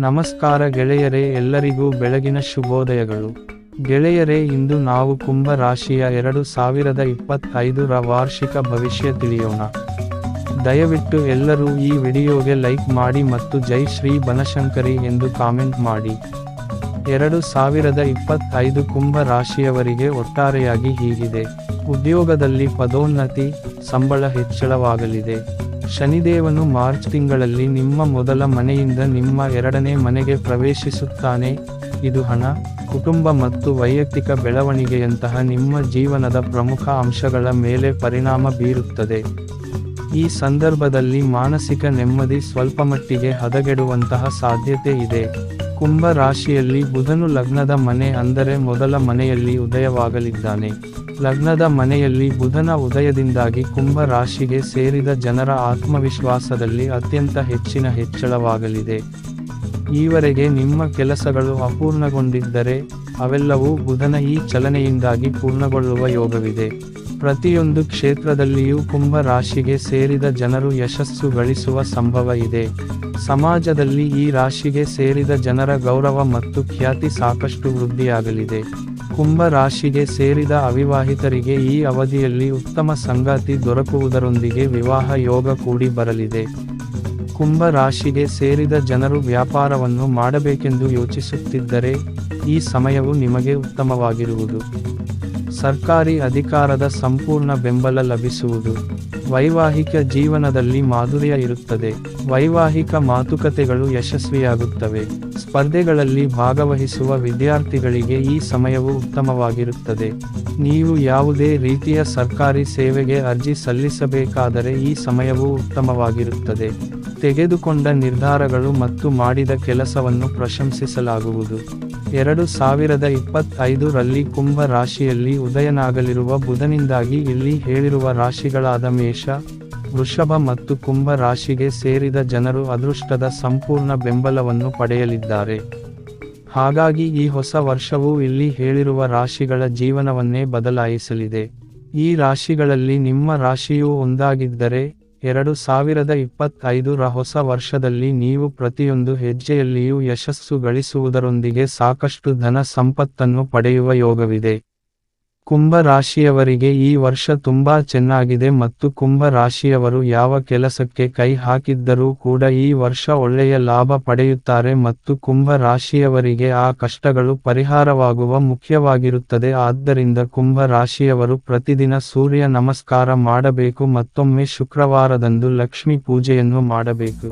ನಮಸ್ಕಾರ ಗೆಳೆಯರೇ, ಎಲ್ಲರಿಗೂ ಬೆಳಗಿನ ಶುಭೋದಯಗಳು. ಗೆಳೆಯರೇ, ಇಂದು ನಾವು ಕುಂಭ ರಾಶಿಯ ಎರಡು ಸಾವಿರದ ಇಪ್ಪತ್ತೈದರ ವಾರ್ಷಿಕ ಭವಿಷ್ಯ ತಿಳಿಯೋಣ. ದಯವಿಟ್ಟು ಎಲ್ಲರೂ ಈ ವಿಡಿಯೋಗೆ ಲೈಕ್ ಮಾಡಿ ಮತ್ತು ಜೈ ಶ್ರೀ ಬನಶಂಕರಿ ಎಂದು ಕಾಮೆಂಟ್ ಮಾಡಿ. ಎರಡು ಸಾವಿರದ ಇಪ್ಪತ್ತೈದು ಕುಂಭ ರಾಶಿಯವರಿಗೆ ಒಟ್ಟಾರೆಯಾಗಿ ಹೀಗಿದೆ. ಉದ್ಯೋಗದಲ್ಲಿ ಪದೋನ್ನತಿ, ಸಂಬಳ ಹೆಚ್ಚಳವಾಗಲಿದೆ. ಶನಿದೇವನು ಮಾರ್ಚ್ ತಿಂಗಳಲ್ಲಿ ನಿಮ್ಮ ಮೊದಲ ಮನೆಯಿಂದ ನಿಮ್ಮ ಎರಡನೇ ಮನೆಗೆ ಪ್ರವೇಶಿಸುತ್ತಾನೆ. ಇದು ಹಣ, ಕುಟುಂಬ ಮತ್ತು ವೈಯಕ್ತಿಕ ಬೆಳವಣಿಗೆಯಂತಹ ನಿಮ್ಮ ಜೀವನದ ಪ್ರಮುಖ ಅಂಶಗಳ ಮೇಲೆ ಪರಿಣಾಮ ಬೀರುತ್ತದೆ. ಈ ಸಂದರ್ಭದಲ್ಲಿ ಮಾನಸಿಕ ನೆಮ್ಮದಿ ಸ್ವಲ್ಪಮಟ್ಟಿಗೆ ಹದಗೆಡುವಂತಹ ಸಾಧ್ಯತೆ ಇದೆ. ಕುಂಭ ರಾಶಿಯಲ್ಲಿ ಬುಧನು ಲಗ್ನದ ಮನೆ ಅಂದರೆ ಮೊದಲ ಮನೆಯಲ್ಲಿ ಉದಯವಾಗಲಿದ್ದಾನೆ. ಲಗ್ನದ ಮನೆಯಲ್ಲಿ ಬುಧನ ಉದಯದಿಂದಾಗಿ ಕುಂಭ ರಾಶಿಗೆ ಸೇರಿದ ಜನರ ಆತ್ಮವಿಶ್ವಾಸದಲ್ಲಿ ಅತ್ಯಂತ ಹೆಚ್ಚಿನ ಹೆಚ್ಚಳವಾಗಲಿದೆ. ಈವರೆಗೆ ನಿಮ್ಮ ಕೆಲಸಗಳು ಅಪೂರ್ಣಗೊಂಡಿದ್ದರೆ, ಅವೆಲ್ಲವೂ ಬುಧನ ಈ ಚಲನೆಯಿಂದಾಗಿ ಪೂರ್ಣಗೊಳ್ಳುವ ಯೋಗವಿದೆ. ಪ್ರತಿಯೊಂದು ಕ್ಷೇತ್ರದಲ್ಲಿಯೂ ಕುಂಭ ರಾಶಿಗೆ ಸೇರಿದ ಜನರು ಯಶಸ್ಸು ಗಳಿಸುವ ಸಂಭವ ಇದೆ. ಸಮಾಜದಲ್ಲಿ ಈ ರಾಶಿಗೆ ಸೇರಿದ ಜನರ ಗೌರವ ಮತ್ತು ಖ್ಯಾತಿ ಸಾಕಷ್ಟು ವೃದ್ಧಿಯಾಗಲಿದೆ. ಕುಂಭ ರಾಶಿಗೆ ಸೇರಿದ ಅವಿವಾಹಿತರಿಗೆ ಈ ಅವಧಿಯಲ್ಲಿ ಉತ್ತಮ ಸಂಗಾತಿ ದೊರಕುವುದರೊಂದಿಗೆ ವಿವಾಹ ಯೋಗ ಕೂಡಿ ಬರಲಿದೆ. ಕುಂಭ ರಾಶಿಗೆ ಸೇರಿದ ಜನರು ವ್ಯಾಪಾರವನ್ನು ಮಾಡಬೇಕೆಂದು ಯೋಚಿಸುತ್ತಿದ್ದರೆ ಈ ಸಮಯವು ನಿಮಗೆ ಉತ್ತಮವಾಗಿರುವುದು. ಸರ್ಕಾರಿ ಅಧಿಕಾರದ ಸಂಪೂರ್ಣ ಬೆಂಬಲ ಲಭಿಸುವುದು. ವೈವಾಹಿಕ ಜೀವನದಲ್ಲಿ ಮಾಧುರ್ಯ ಇರುತ್ತದೆ. ವೈವಾಹಿಕ ಮಾತುಕತೆಗಳು ಯಶಸ್ವಿಯಾಗುತ್ತವೆ. ಸ್ಪರ್ಧೆಗಳಲ್ಲಿ ಭಾಗವಹಿಸುವ ವಿದ್ಯಾರ್ಥಿಗಳಿಗೆ ಈ ಸಮಯವು ಉತ್ತಮವಾಗಿರುತ್ತದೆ. ನೀವು ಯಾವುದೇ ರೀತಿಯ ಸರ್ಕಾರಿ ಸೇವೆಗೆ ಅರ್ಜಿ ಸಲ್ಲಿಸಬೇಕಾದರೆ ಈ ಸಮಯವು ಉತ್ತಮವಾಗಿರುತ್ತದೆ. ತೆಗೆದುಕೊಂಡ ನಿರ್ಧಾರಗಳು ಮತ್ತು ಮಾಡಿದ ಕೆಲಸವನ್ನು ಪ್ರಶಂಸಿಸಲಾಗುವುದು. ಎರಡು ಸಾವಿರದ ಇಪ್ಪತ್ತೈದು ರಲ್ಲಿ ಕುಂಭ ರಾಶಿಯಲ್ಲಿ ಉದಯನಾಗಲಿರುವ ಬುಧನಿಂದಾಗಿ ಇಲ್ಲಿ ಹೇಳಿರುವ ರಾಶಿಗಳಾದ ಮೇಷ, ವೃಷಭ ಮತ್ತು ಕುಂಭ ರಾಶಿಗೆ ಸೇರಿದ ಜನರು ಅದೃಷ್ಟದ ಸಂಪೂರ್ಣ ಬೆಂಬಲವನ್ನು ಪಡೆಯಲಿದ್ದಾರೆ. ಹಾಗಾಗಿ ಈ ಹೊಸ ವರ್ಷವು ಇಲ್ಲಿ ಹೇಳಿರುವ ರಾಶಿಗಳ ಜೀವನವನ್ನೇ ಬದಲಾಯಿಸಲಿದೆ. ಈ ರಾಶಿಗಳಲ್ಲಿ ನಿಮ್ಮ ರಾಶಿಯೂ ಒಂದಾಗಿದ್ದರೆ ಎರಡು ಸಾವಿರದ ಇಪ್ಪತ್ತೈದು ರ ಹೊಸ ವರ್ಷದಲ್ಲಿ ನೀವು ಪ್ರತಿಯೊಂದು ಹೆಜ್ಜೆಯಲ್ಲಿಯೂ ಯಶಸ್ಸು ಗಳಿಸುವುದರೊಂದಿಗೆ ಸಾಕಷ್ಟು ಧನ ಸಂಪತ್ತನ್ನು ಪಡೆಯುವ ಯೋಗವಿದೆ. ಕುಂಭ ರಾಶಿಯವರಿಗೆ ಈ ವರ್ಷ ತುಂಬಾ ಚೆನ್ನಾಗಿದೆ ಮತ್ತು ಕುಂಭ ರಾಶಿಯವರು ಯಾವ ಕೆಲಸಕ್ಕೆ ಕೈ ಹಾಕಿದ್ದರೂ ಕೂಡ ಈ ವರ್ಷ ಒಳ್ಳೆಯ ಲಾಭ ಪಡೆಯುತ್ತಾರೆ ಮತ್ತು ಕುಂಭ ರಾಶಿಯವರಿಗೆ ಆ ಕಷ್ಟಗಳು ಪರಿಹಾರವಾಗುವ ಮುಖ್ಯವಾಗಿರುತ್ತದೆ. ಆದ್ದರಿಂದ ಕುಂಭ ರಾಶಿಯವರು ಪ್ರತಿದಿನ ಸೂರ್ಯ ನಮಸ್ಕಾರ ಮಾಡಬೇಕು, ಮತ್ತೊಮ್ಮೆ ಶುಕ್ರವಾರದಂದು ಲಕ್ಷ್ಮೀ ಪೂಜೆಯನ್ನು ಮಾಡಬೇಕು.